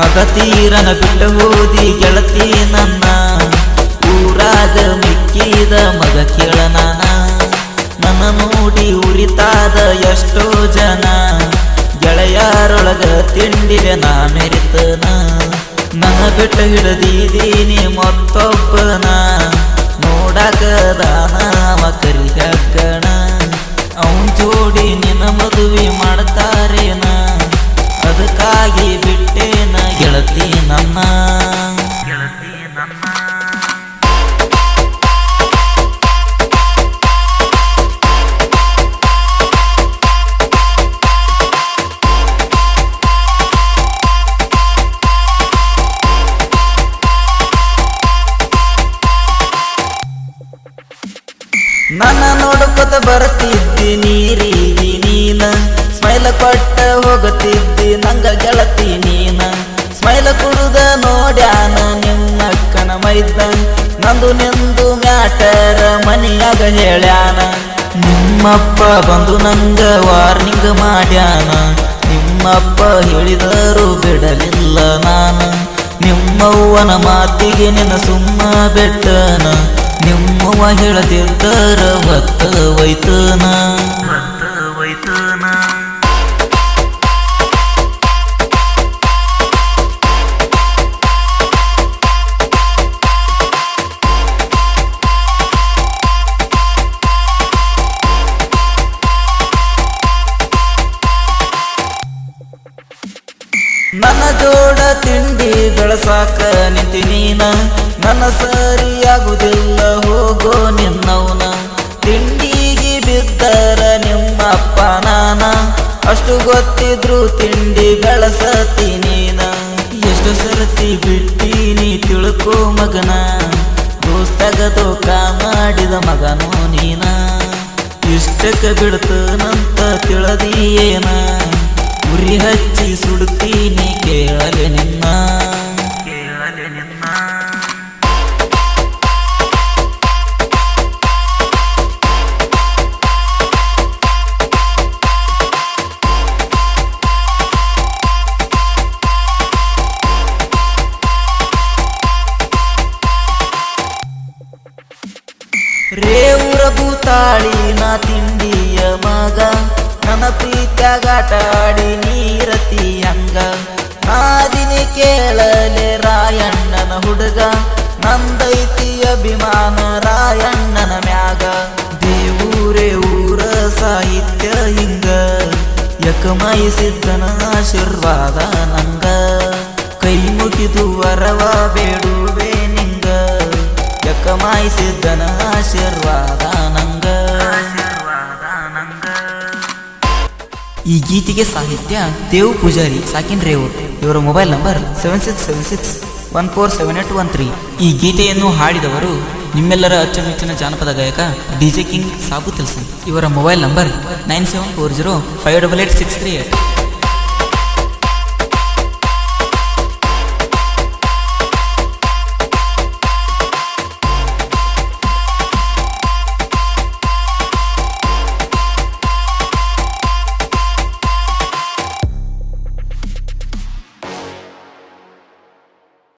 ಹಗತೀರನ ಬಿಟ್ಟು ಹೋದಿ ಗೆಳತಿ ನನ್ನ. ಊರಾಗ ಮಿಕ್ಕಿದ ಮಗ ಕೇಳ ನಾನ. ನನ್ನ ನೋಡಿ ಉರಿತಾದ ಎಷ್ಟೋ ಜನ. ಗೆಳೆಯಾರೊಳಗ ತಿಂಡಿಗೆ ನಾ ಮೆರಿತನ. ನನ್ನ ಬಿಟ್ಟು ಹಿಡದಿದ್ದೀನಿ ಮತ್ತೊಬ್ಬನ ನನ್ನ ನೋಡ್ಕೊತ ಬರ್ತಿದ್ದಿ ನೀರಿ ನೀನ ಸ್ಮೈಲ ಕೊಟ್ಟ ಹೋಗುತ್ತಿದ್ದಿ ನಂಗ ಗೆಳತಿ ನೀನ. ಸ್ಮೈಲ ಕುಡುದ ನೋಡ್ಯಾನ ನಿಮ್ಮಕ್ಕನ ಮೈದ ನಂದು ನಿಂದು ಮ್ಯಾಟರ ಮನಿಯಾಗ ಹೇಳ್ಯಾನ. ನಿಮ್ಮಪ್ಪ ಬಂದು ನಂಗ ವಾರ್ನಿಂಗ್ ಮಾಡ್ಯಾನ. ನಿಮ್ಮಪ್ಪ ಹೇಳಿದರು ಬಿಡಲಿಲ್ಲ ನಾನು. ನಿಮ್ಮವ್ವನ ಮಾತಿಗೆ ನಿನ್ನ ಸುಮ್ಮ ಬೆಟ್ಟನ. ನಿಮ್ಮವ್ವ ಹೇಳದಿದ್ದರ ಭತ್ತ ವೈತನ ನನ್ನ ಜೋಡ ತಿಂಡಿ ಬೆಳಸಾಕ ನಿಂತಿ ನೀನ. ನನ್ನ ಸರಿಯಾಗುವುದಿಲ್ಲ ಹೋಗೋ ನಿನ್ನವನ. ತಿಂಡಿಗೆ ಬಿದ್ದರ ನಿಮ್ಮಪ್ಪ ನಾನ. ಅಷ್ಟು ಗೊತ್ತಿದ್ರು ತಿಂಡಿ ಬೆಳಸತೀನಿ ಎಷ್ಟು ಸರತಿ ಬಿಡ್ತೀನಿ, ತಿಳ್ಕೋ ಮಗನ. ದೋಸ್ತಾಗ ದೋಖ ಮಾಡಿದ ಮಗನು ನೀನ. ಇಷ್ಟಕ್ಕೆ ಬಿಡ್ತನಂತ ತಿಳದಿಯೇನ. ಉರಿ ಹಚ್ಚಿ ಸುಡ್ತೀನಿ ಕೇಳಲೆ ರೇವುರ ನಾ ತಿಂಡಿಯ ಮಗ. ನನ್ನ ಪ್ರೀತ್ಯಾಗಾಟಾಡಿ ನೀರತಿ ಹಂಗ ನಾದಿನಿ ಕೇಳಲೆ ರಾಯಣ್ಣನ ಹುಡುಗ. ನಂದೈತಿ ಅಭಿಮಾನ ರಾಯಣ್ಣನ ಮ್ಯಾಗ. ದೇವೂರೇ ಊರ ಸಾಹಿತ್ಯ ಹಿಂಗ ಯಕಮಾಯಿಸಿದ್ದನ ಆಶೀರ್ವಾದ ನಂಗ. ಕೈ ಮುಗಿದು ವರವ ನಿಂಗ ಯಕಮಾಯಿಸಿದ್ದನ ಆಶೀರ್ವಾದ ನಂಗ. ಈ ಗೀತೆಗೆ ಸಾಹಿತ್ಯ ದೇವು ಪೂಜಾರಿ ಸಾಕಿನ್ ರೇವೂರ್. ಇವರ mobile number seven six seven six one four seven eight one three. ಈ ಗೀತೆಯನ್ನು ಹಾಡಿದವರು ನಿಮ್ಮೆಲ್ಲರ ಅಚ್ಚುಮೆಚ್ಚಿನ ಜಾನಪದ ಗಾಯಕ ಡಿಜೆ ಕಿಂಗ್ ಸಾಬು ತಿಲ್ಸನ್. ಇವರ mobile number nine seven four zero five double eight six three eight.